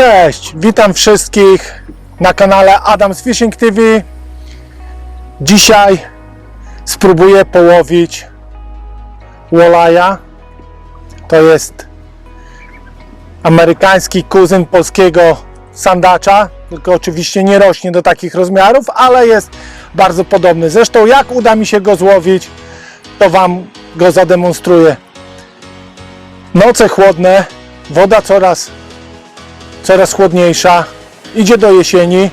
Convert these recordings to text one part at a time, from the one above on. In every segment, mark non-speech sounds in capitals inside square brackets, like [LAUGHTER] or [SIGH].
Cześć, witam wszystkich na kanale Adams Fishing TV. Dzisiaj spróbuję połowić wolaja. To jest amerykański kuzyn polskiego sandacza, tylko oczywiście nie rośnie do takich rozmiarów, ale jest bardzo podobny. Zresztą jak uda mi się go złowić, to Wam go zademonstruję. Noce chłodne, woda coraz coraz chłodniejsza, idzie do jesieni,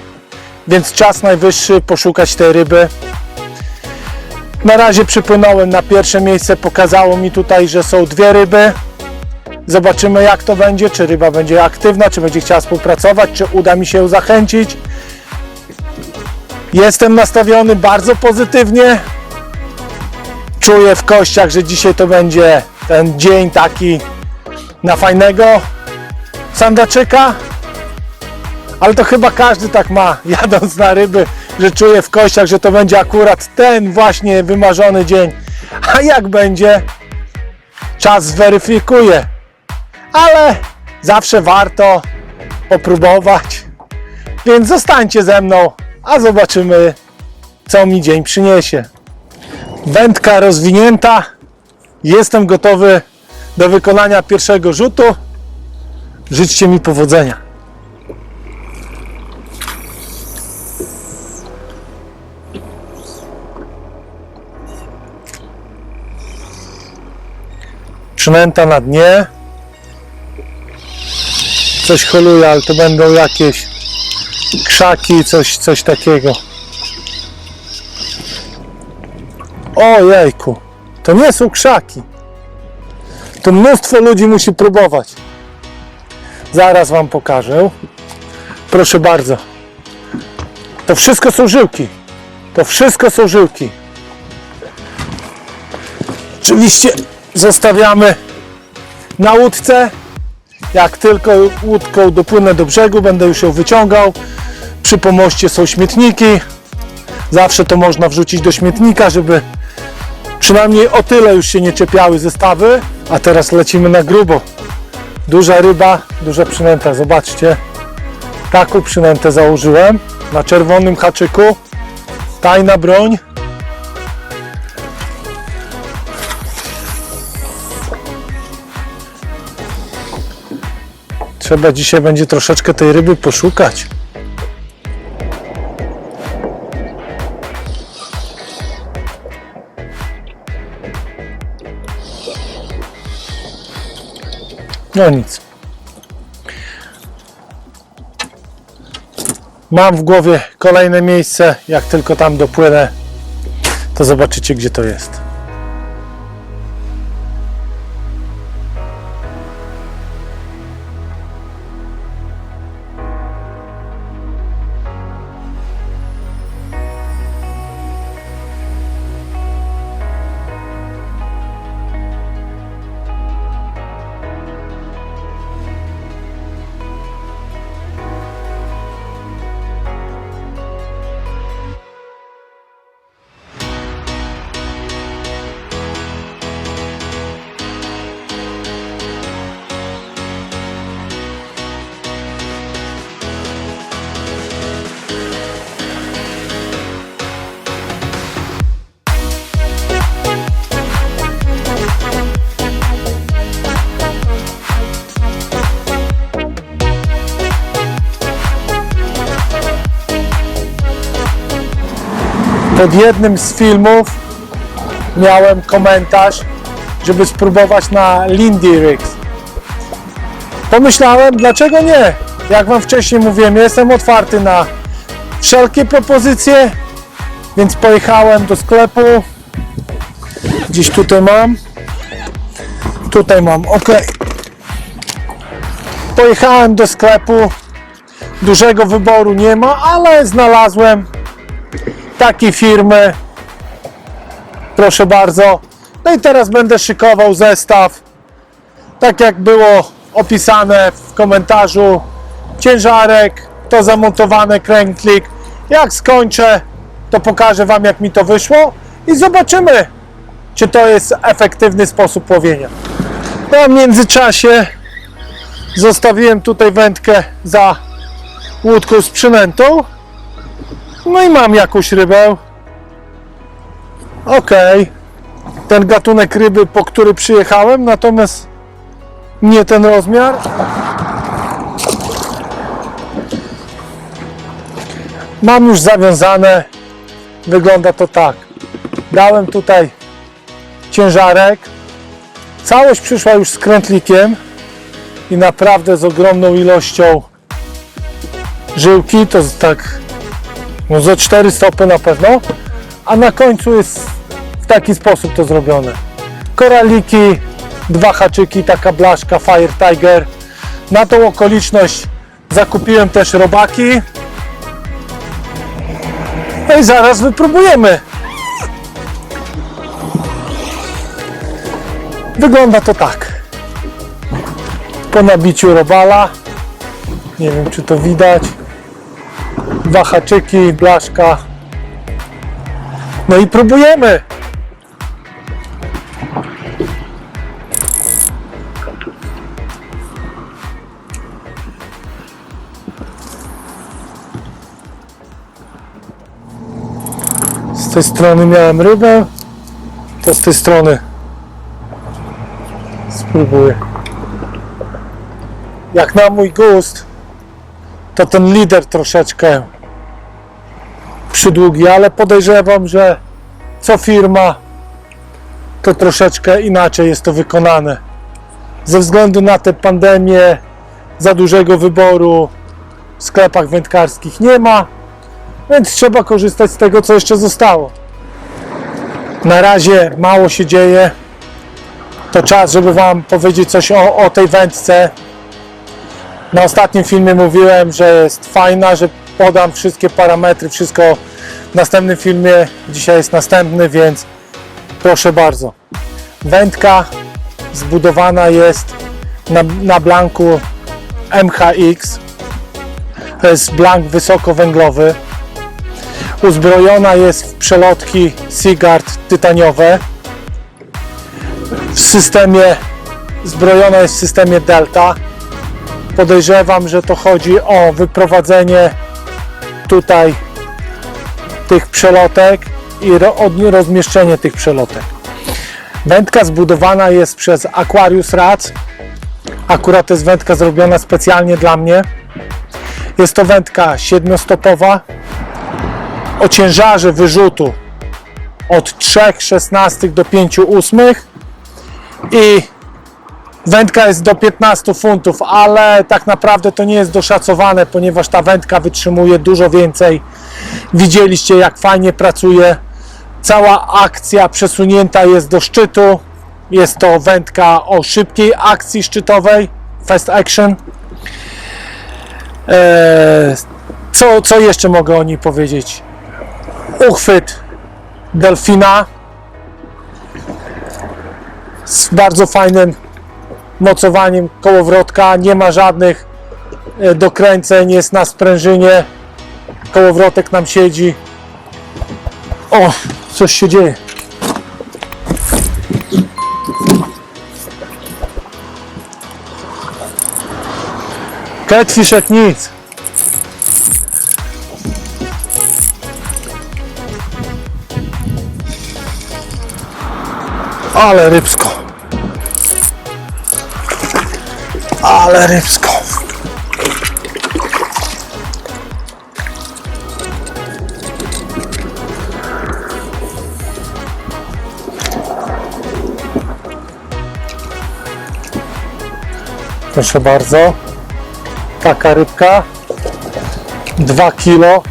więc czas najwyższy poszukać tej ryby. Na razie przypłynąłem na pierwsze miejsce, pokazało mi tutaj, że są dwie ryby. Zobaczymy jak to będzie, czy ryba będzie aktywna, czy będzie chciała współpracować, czy uda mi się ją zachęcić. Jestem nastawiony bardzo pozytywnie. Czuję w kościach, że dzisiaj to będzie ten dzień taki na fajnego sandaczyka, ale to chyba każdy tak ma, [LAUGHS] jadąc na ryby, że czuje w kościach, że to będzie akurat ten właśnie wymarzony dzień. A jak będzie, czas zweryfikuje. Ale zawsze warto popróbować. Więc zostańcie ze mną, a zobaczymy, co mi dzień przyniesie. Wędka rozwinięta. Jestem gotowy do wykonania pierwszego rzutu. Życzcie mi powodzenia. Przynęta na dnie. Coś holuje, ale to będą jakieś krzaki, coś, coś takiego. Ojejku, to nie są krzaki. To mnóstwo ludzi musi próbować. Zaraz Wam pokażę. Proszę bardzo. To wszystko są żyłki. To wszystko są żyłki. Oczywiście zostawiamy na łódce. Jak tylko łódką dopłynę do brzegu, będę już ją wyciągał. Przy pomoście są śmietniki. Zawsze to można wrzucić do śmietnika, żeby przynajmniej o tyle już się nie czepiały zestawy. A teraz lecimy na grubo. Duża ryba, duża przynęta. Zobaczcie. Taką przynętę założyłem na czerwonym haczyku. Tajna broń. Trzeba dzisiaj będzie troszeczkę tej ryby poszukać. No nic. Mam w głowie kolejne miejsce. Jak tylko tam dopłynę, to zobaczycie, gdzie to jest. Pod jednym z filmów miałem komentarz, żeby spróbować na Lindy Rigs. Pomyślałem, dlaczego nie? Jak Wam wcześniej mówiłem, jestem otwarty na wszelkie propozycje, więc pojechałem do sklepu. Gdzieś tutaj mam. Tutaj mam, ok. Pojechałem do sklepu. Dużego wyboru nie ma, ale znalazłem takiej firmy. Proszę bardzo. No i teraz będę szykował zestaw. Tak jak było opisane w komentarzu. Ciężarek, to zamontowane kręglik. Jak skończę, to pokażę Wam jak mi to wyszło i zobaczymy, czy to jest efektywny sposób łowienia. No, w międzyczasie Zostawiłem tutaj wędkę za łódką z przynętą. No i mam jakąś rybę. Okej. Ten gatunek ryby, po który przyjechałem, natomiast nie ten rozmiar. Mam już zawiązane. Wygląda to tak. Dałem tutaj ciężarek. Całość przyszła już z i naprawdę z ogromną ilością żyłki. To tak no ze 4 stopy na pewno. A na końcu jest w taki sposób to zrobione. Koraliki, dwa haczyki, taka blaszka Fire Tiger. Na tą okoliczność zakupiłem też robaki. No i zaraz wypróbujemy. Wygląda to tak. Po nabiciu robala. Nie wiem czy to widać. Dwa haczyki, blaszka. No i próbujemy. Z tej strony miałem rybę, to z tej strony spróbuję. Jak na mój gust, to ten lider troszeczkę przydługi, ale podejrzewam, że co firma to troszeczkę inaczej jest to wykonane. Ze względu na tę pandemię za dużego wyboru w sklepach wędkarskich nie ma, więc trzeba korzystać z tego, co jeszcze zostało. Na razie mało się dzieje. To czas, żeby Wam powiedzieć coś o, o tej wędce. Na ostatnim filmie mówiłem, że jest fajna, że podam wszystkie parametry, wszystko w następnym filmie. Dzisiaj jest następny, więc proszę bardzo. Wędka zbudowana jest na, na blanku MHX. To jest blank wysokowęglowy. Uzbrojona jest w przelotki Seagard tytaniowe. W systemie, zbrojona jest w systemie Delta. Podejrzewam, że to chodzi o wyprowadzenie tutaj tych przelotek i rozmieszczenie tych przelotek. Wędka zbudowana jest przez Aquarius Rats. Akurat jest wędka zrobiona specjalnie dla mnie. Jest to wędka siedmiostopowa o ciężarze wyrzutu od 3,16 do 5,8 i wędka jest do 15 funtów, ale tak naprawdę to nie jest doszacowane, ponieważ ta wędka wytrzymuje dużo więcej. Widzieliście jak fajnie pracuje. Cała akcja przesunięta jest do szczytu. Jest to wędka o szybkiej akcji szczytowej, fast action. Eee, co, co jeszcze mogę o niej powiedzieć? uchwyt delfina z bardzo fajnym mocowaniem kołowrotka. Nie ma żadnych e, dokręceń, jest na sprężynie. Kołowrotek nam siedzi. O, coś się dzieje. Jak nic. Ale rybsko. Ale rybsko. Proszę bardzo. Taka rybka. 2 kilo.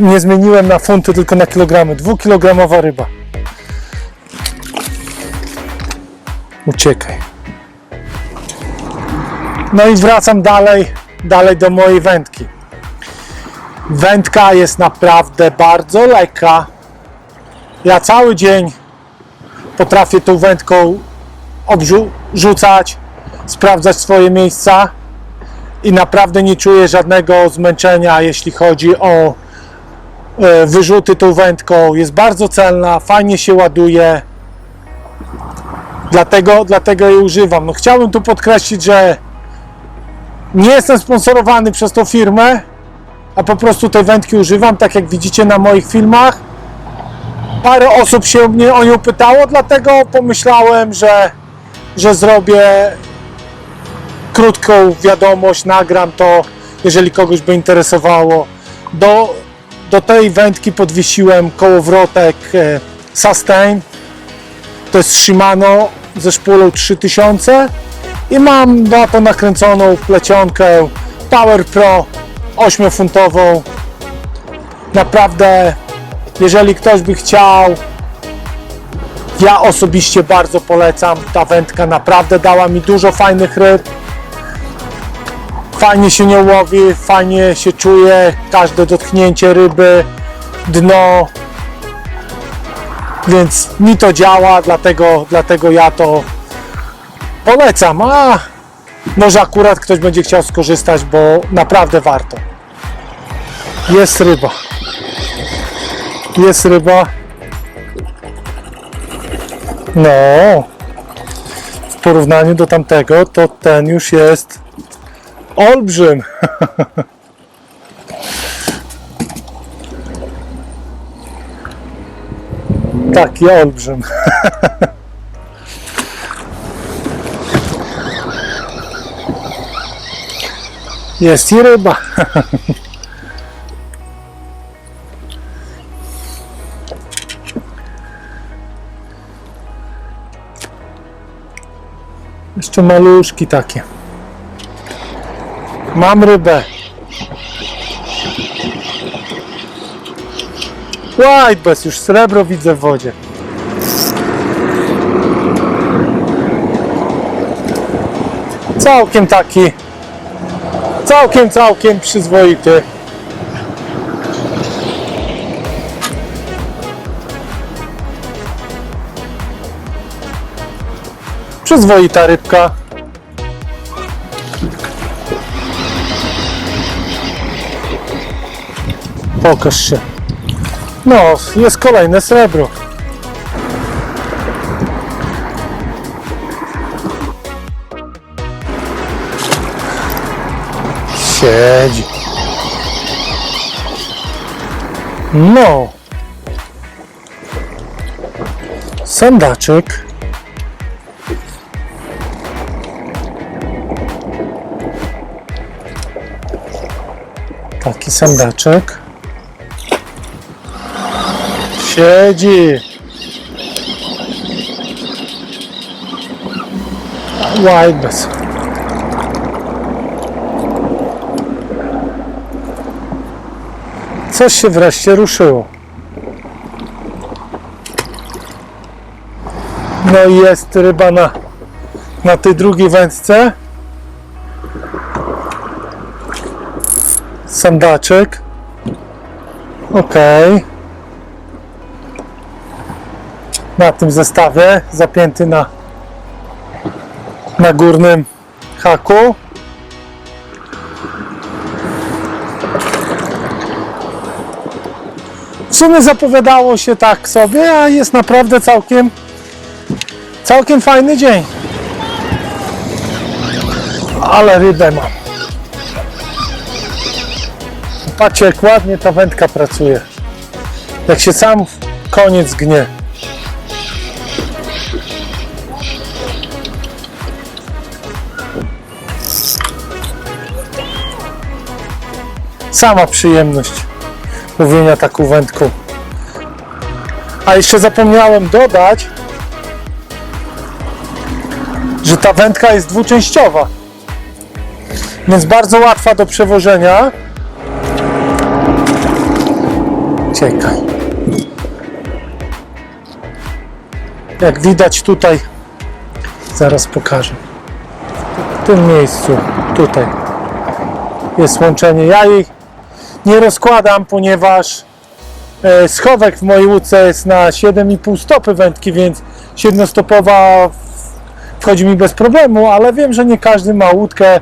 Nie zmieniłem na funty, tylko na kilogramy. Dwukilogramowa ryba. Uciekaj. No i wracam dalej, dalej do mojej wędki. Wędka jest naprawdę bardzo lekka. Ja cały dzień potrafię tą wędką obrzucać, sprawdzać swoje miejsca i naprawdę nie czuję żadnego zmęczenia, jeśli chodzi o e, wyrzuty tą wędką. Jest bardzo celna, fajnie się ładuje. Dlatego, dlatego jej używam. No, chciałbym tu podkreślić, że Nie jestem sponsorowany przez tą firmę, a po prostu tej wędki używam, tak jak widzicie na moich filmach. Parę osób się mnie o nią pytało, dlatego pomyślałem, że, że zrobię krótką wiadomość, nagram to, jeżeli kogoś by interesowało. Do, do tej wędki podwiesiłem kołowrotek e, Sustain. To jest Shimano ze szpulą 3000 i mam na to nakręconą plecionkę Power Pro 8-funtową. Naprawdę, jeżeli ktoś by chciał, ja osobiście bardzo polecam. Ta wędka naprawdę dała mi dużo fajnych ryb. Fajnie się nie łowi, fajnie się czuje każde dotknięcie ryby, dno. Więc mi to działa, dlatego, dlatego ja to polecam. A może akurat ktoś będzie chciał skorzystać, bo naprawdę warto. Jest ryba. Jest ryba. No. W porównaniu do tamtego, to ten już jest olbrzym. [LAUGHS] Taki olbrzym. [LAUGHS] Jest i ryba. Jeszcze maluszki takie. Mam rybę. White bez już srebro widzę w wodzie. Całkiem taki. Całkiem, całkiem przyzwoity. Przyzwoita rybka. Pokaż się. No, jest kolejne srebro. Siedzi. No. Sandaczek. Taki sandaczek. Siedzi. White bez. Coś się wreszcie ruszyło. No i jest ryba na, na tej drugiej wędce. Sandaczek. Okej. Na tym zestawie zapięty na, na górnym haku. W sumie zapowiadało się tak sobie, a jest naprawdę całkiem całkiem fajny dzień. Ale rybę mam. Patrzcie jak ładnie ta wędka pracuje. Jak się sam koniec gnie. Sama przyjemność łowienia taką wędką. A jeszcze zapomniałem dodać, że ta wędka jest dwuczęściowa. Więc bardzo łatwa do przewożenia. Czekaj. Jak widać tutaj, zaraz pokażę. W tym miejscu, tutaj jest łączenie. Ja jej nie rozkładam, ponieważ e, schowek w mojej łódce jest na 7,5 stopy wędki, więc siedmiostopowa wchodzi mi bez problemu, ale wiem, że nie każdy ma łódkę.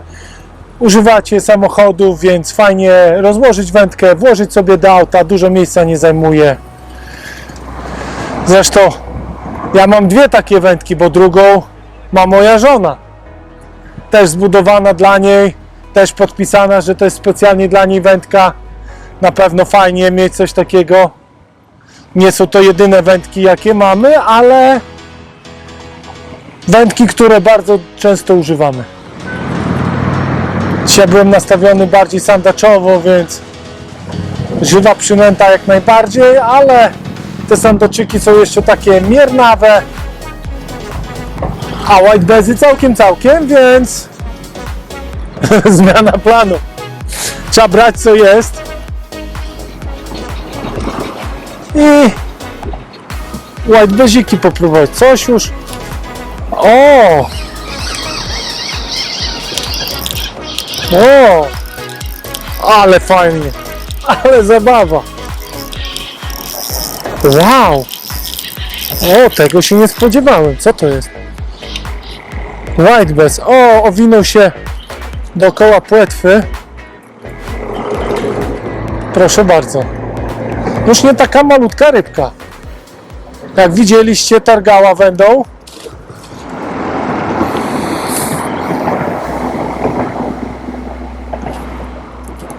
Używacie samochodów, więc fajnie rozłożyć wędkę, włożyć sobie do auta, dużo miejsca nie zajmuje. Zresztą ja mam dwie takie wędki, bo drugą ma moja żona. Też zbudowana dla niej też podpisana, że to jest specjalnie dla niej wędka. Na pewno fajnie mieć coś takiego. Nie są to jedyne wędki, jakie mamy, ale wędki, które bardzo często używamy. Dzisiaj byłem nastawiony bardziej sandaczowo, więc żywa przynęta jak najbardziej, ale te sandaczyki są jeszcze takie miernawe, a white bezy całkiem, całkiem, więc [LAUGHS] zmiana planu. Trzeba brać co jest i white beziki popróbować. Coś już. O! O! Ale fajnie. Ale zabawa. Wow! O, tego się nie spodziewałem. Co to jest? White bass. O, owinął się dookoła płetwy. Proszę bardzo. Już nie taka malutka rybka. Jak widzieliście, targała wędą.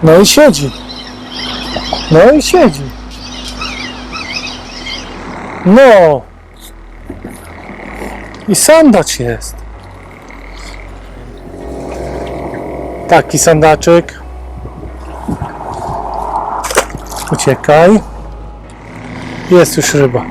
No i siedzi. No i siedzi. No. I sandacz jest. Taki sandaczek. Uciekaj. Jest już ryba.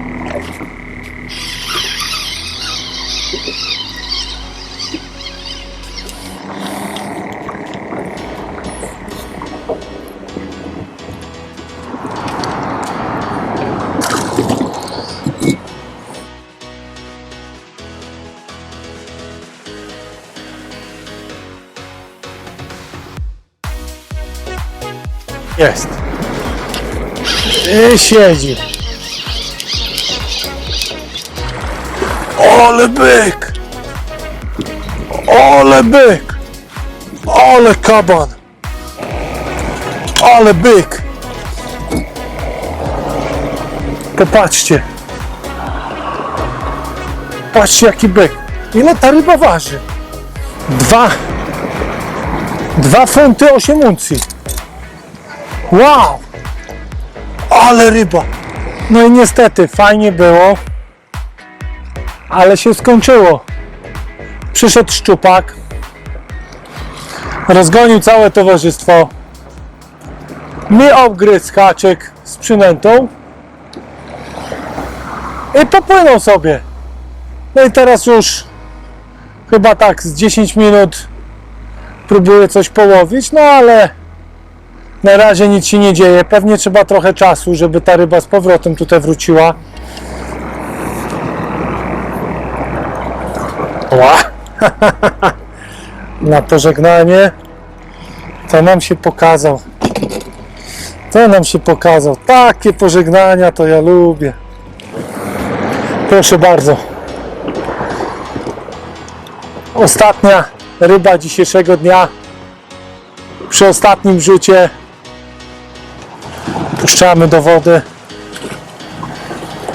Jest. I siedzi. Ole byk! Ole byk! Ole kaban! Ale byk! Popatrzcie. Patrzcie jaki byk. Ile ta ryba waży? Dwa. Dwa funty 8 uncji. Wow! Ale ryba! No i niestety, fajnie było, ale się skończyło. Przyszedł szczupak, rozgonił całe towarzystwo, mi obgryzł haczyk z przynętą i popłynął sobie. No i teraz już chyba tak z 10 minut próbuję coś połowić, no ale na razie nic się nie dzieje. Pewnie trzeba trochę czasu, żeby ta ryba z powrotem tutaj wróciła. Ła! [LAUGHS] Na to żegnanie to nam się pokazał. To nam się pokazał. Takie pożegnania to ja lubię. Proszę bardzo. Ostatnia ryba dzisiejszego dnia. Przy ostatnim rzucie puszczamy do wody.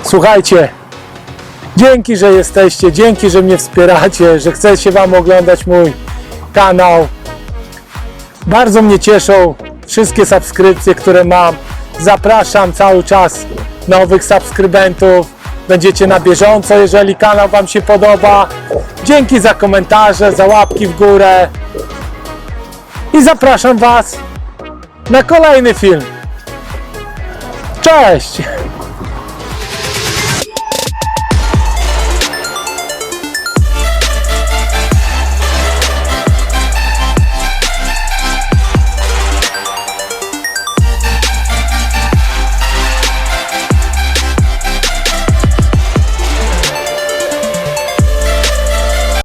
Słuchajcie, dzięki, że jesteście, dzięki, że mnie wspieracie, że chcecie Wam oglądać mój kanał. Bardzo mnie cieszą wszystkie subskrypcje, które mam. Zapraszam cały czas nowych subskrybentów. Będziecie na bieżąco, jeżeli kanał Wam się podoba. Dzięki za komentarze, za łapki w górę. I zapraszam Was na kolejny film. Cześć!